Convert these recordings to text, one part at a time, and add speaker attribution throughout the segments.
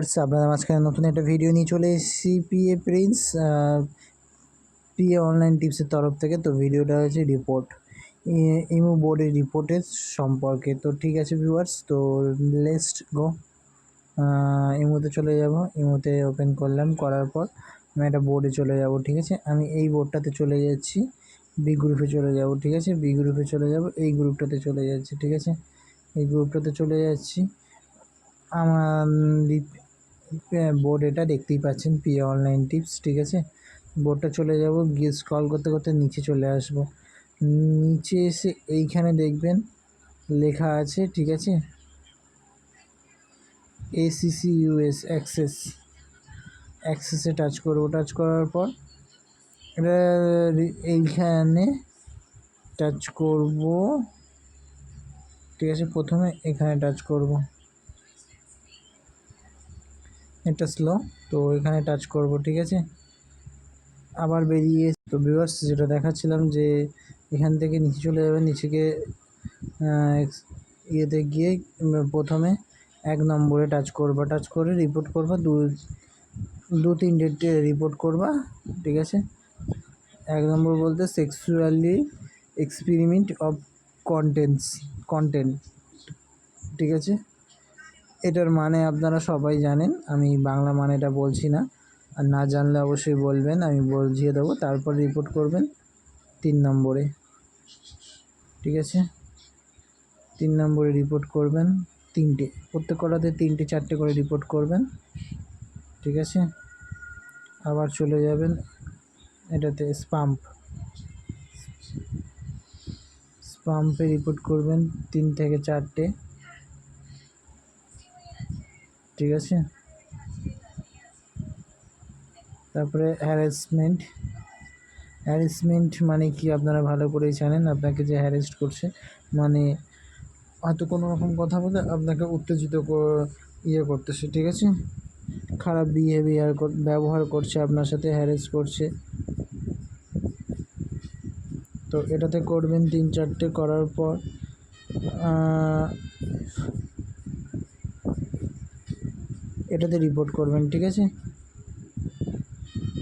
Speaker 1: আচ্ছা আপনাদের মাঝখানে নতুন একটা ভিডিও নিয়ে চলে এসেছি পিএ প্রিন্স পিএ অনলাইন টিপসের তরফ থেকে। তো ভিডিওটা হচ্ছে রিপোর্ট ইমো বোর্ডের রিপোর্টের সম্পর্কে। তো ঠিক আছে ভিউয়ার্স তো লেস্ট গো ইমোতে চলে যাব। ইমোতে ওপেন করলাম, করার পর আমি একটা বোর্ডে চলে যাব, ঠিক আছে? আমি এই বোর্ডটাতে চলে যাচ্ছি বি গ্রুপে চলে যাব, ঠিক আছে? বি গ্রুপে চলে যাব, এই গ্রুপটাতে চলে যাচ্ছি, ঠিক আছে? এই গ্রুপটাতে চলে যাচ্ছি। আমার বোর্ড এটা দেখতেই পাচ্ছেন পি অনলাইন টিপস ঠিক আছে? বোর্ডটা চলে যাব, গিয়ে স্ক্রল করতে করতে নিচে চলে আসব। নিচে এসে এইখানে দেখবেন, লেখা আছে, ঠিক আছে? এসিসি ইউএস অ্যাক্সেস অ্যাক্সেসে টাচ করব টাচ করার পর, এটা, এইখানে টাচ করব, ঠিক আছে? প্রথমে এখানে টাচ করব। এটা স্লো তো এখানে টাচ করব, ঠিক আছে? আবার বেরিয়ে তো ভিউয়ার্স যেটা দেখাচ্ছিলাম যে এখান থেকে নিচে চলে যাবে নিচে গিয়ে ইয়েতে গিয়ে প্রথমে এক নম্বরে টাচ করবা টাচ করে রিপোর্ট করবা, দু দু, তিন তিনটে রিপোর্ট করবা, ঠিক আছে? এক নম্বর বলতে sexually experiment of contents content ঠিক আছে? এটার মানে আপনারা সবাই জানেন, আমি বাংলা মানেটা বলছি না। আর না জানলে অবশ্যই বলবেন, আমি বুঝিয়ে দেবো, তারপর রিপোর্ট করবেন তিন নম্বরে। ঠিক আছে? তিন নম্বরে রিপোর্ট করবেন তিনটে। প্রত্যেক কটাতে তিনটে, চারটে করে রিপোর্ট করবেন। ঠিক আছে? আবার চলে যাবেন, এটাতে স্পাম্প স্পাম্পে রিপোর্ট করবেন তিন থেকে চারটে। ঠিক আছে? তারপরে হ্যারাসমেন্ট হ্যারাসমেন্ট মানে কি? আপনারা ভালো করেই জানেন, আপনাকে যে হ্যারেস্ট করছে মানে হয়তো কোনো রকম কথা বলে আপনাকে উত্তেজিত ইয়ে করতেছে, ঠিক আছে? খারাপ বিহেভিয়ার ব্যবহার করছে, আপনার সাথে হ্যারেস করছে। তো এটাতে করবেন তিন চারটে করার পর এটাতে রিপোর্ট করবেন, ঠিক আছে?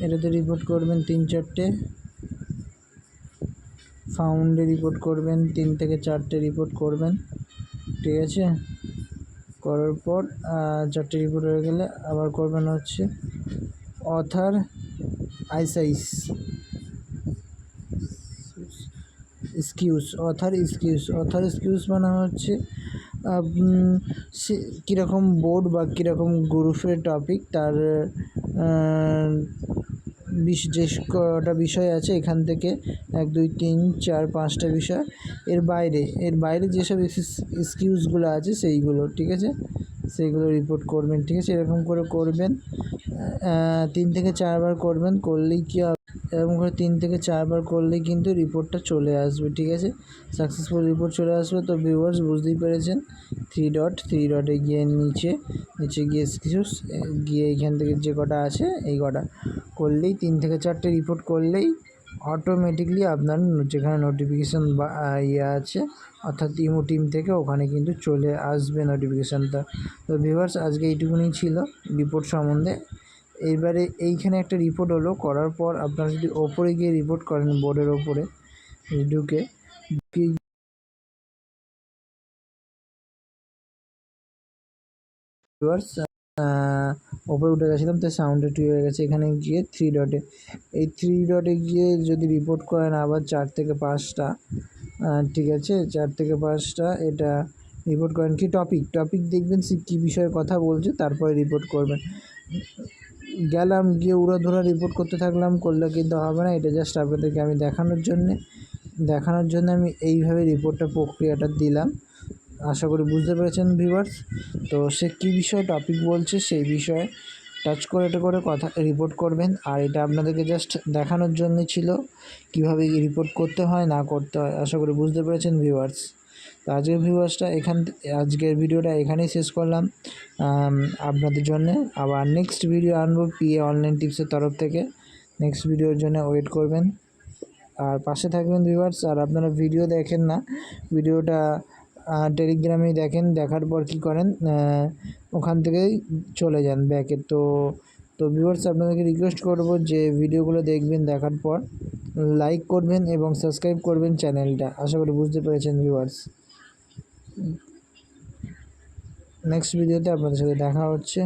Speaker 1: এটাতে রিপোর্ট করবেন তিন চারটে। ফাউন্ডে রিপোর্ট করবেন, তিন থেকে চারটে রিপোর্ট করবেন, ঠিক আছে? করার পর চারটে রিপোর্ট হয়ে গেলে আবার করবেন হচ্ছে অথার আইসাইস স্কিউজ অথার স্কিউজ অথার স্কিউজ মানে হচ্ছে সে কীরকম বোর্ড বা কীরকম গ্রুপের টপিক তার বিশ, যে কটা বিষয় আছে এখান থেকে এক, দুই, তিন, চার, পাঁচটা বিষয় এর বাইরে এর বাইরে যেসব এক্সকিউজগুলো আছে সেইগুলো, ঠিক আছে? সেইগুলো রিপোর্ট করবেন, ঠিক আছে? এরকম করে করবেন তিন থেকে চারবার করবেন, করলেই কি এরকম করে তিন থেকে চারবার করলেই কিন্তু রিপোর্টটা চলে আসবে, ঠিক আছে? সাকসেসফুল রিপোর্ট চলে আসবে। তো ভিউয়ার্স বুঝতেই পেরেছেন থ্রি ডট থ্রি ডটে গিয়ে নিচে নিচে গিয়ে কিছু, গিয়ে এইখান থেকে যে কটা আছে, এই কটা। করলেই তিন থেকে চারটে রিপোর্ট করলেই অটোমেটিকলি আপনার যেখানে নোটিফিকেশান বা ইয়ে আছে, অর্থাৎ ইমো টিম থেকে ওখানে কিন্তু চলে আসবে নোটিফিকেশানটা তো ভিউয়ার্স আজকে এইটুকুনি ছিল রিপোর্ট সম্বন্ধে। এইবারে এইখানে একটা রিপোর্ট হলো, করার পর আপনারা যদি ওপরে গিয়ে রিপোর্ট করেন বোর্ডের ওপরে, ঢুকে ওপরে উঠে গেছিলাম, তো সাউন্ড একটু হয়ে গেছে, এখানে গিয়ে থ্রি ডটে এই থ্রি ডটে গিয়ে যদি রিপোর্ট করেন আবার চার থেকে পাঁচটা ঠিক আছে, চার থেকে পাঁচটা, এটা রিপোর্ট করেন কি টপিক টপিক দেখবেন সে কী বিষয়ে কথা বলছে, তারপরে রিপোর্ট করবেন। গেলাম, গিয়ে উড়াধুরা রিপোর্ট করতে থাকলাম, করলে কিন্তু হবে না। এটা জাস্ট আপনাদেরকে আমি দেখানোর জন্যে, দেখানোর জন্য আমি এইভাবে রিপোর্টটা প্রক্রিয়াটা দিলাম। আশা করি বুঝতে পেরেছেন ভিভার্স তো সে কী বিষয়ে টপিক বলছে, সেই বিষয়ে টাচ করে এটা করে কথা রিপোর্ট করবেন। আর এটা আপনাদেরকে জাস্ট দেখানোর জন্য ছিল, কীভাবে রিপোর্ট করতে হয়, না করতে হয়, আশা করি বুঝতে পেরেছেন ভিউয়ার্স তো আজকের ভিউয়ার্সটা এখান আজকের ভিডিওটা এখানেই শেষ করলাম। আপনাদের জন্য আবার নেক্সট ভিডিও আনব পিএ অনলাইন টিপসের তরফ থেকে। নেক্সট ভিডিওর জন্য ওয়েট করবেন। আর পাশে থাকবেন ভিউয়ার্স আর আপনারা ভিডিও দেখেন না। ভিডিওটা টেলিগ্রামেই দেখেন, দেখার পর কী করেন ওখান থেকেই চলে যান ব্যাকে। তো তো ভিউয়ার্স আপনাদেরকে রিকোয়েস্ট করব যে ভিডিওগুলো দেখবেন, দেখার পর লাইক করবেন এবং সাবস্ক্রাইব করবেন চ্যানেলটা আশা করি বুঝতে পেরেছেন ভিউয়ার্স নেক্সট ভিডিওতে আপনাদের সাথে দেখা হচ্ছে।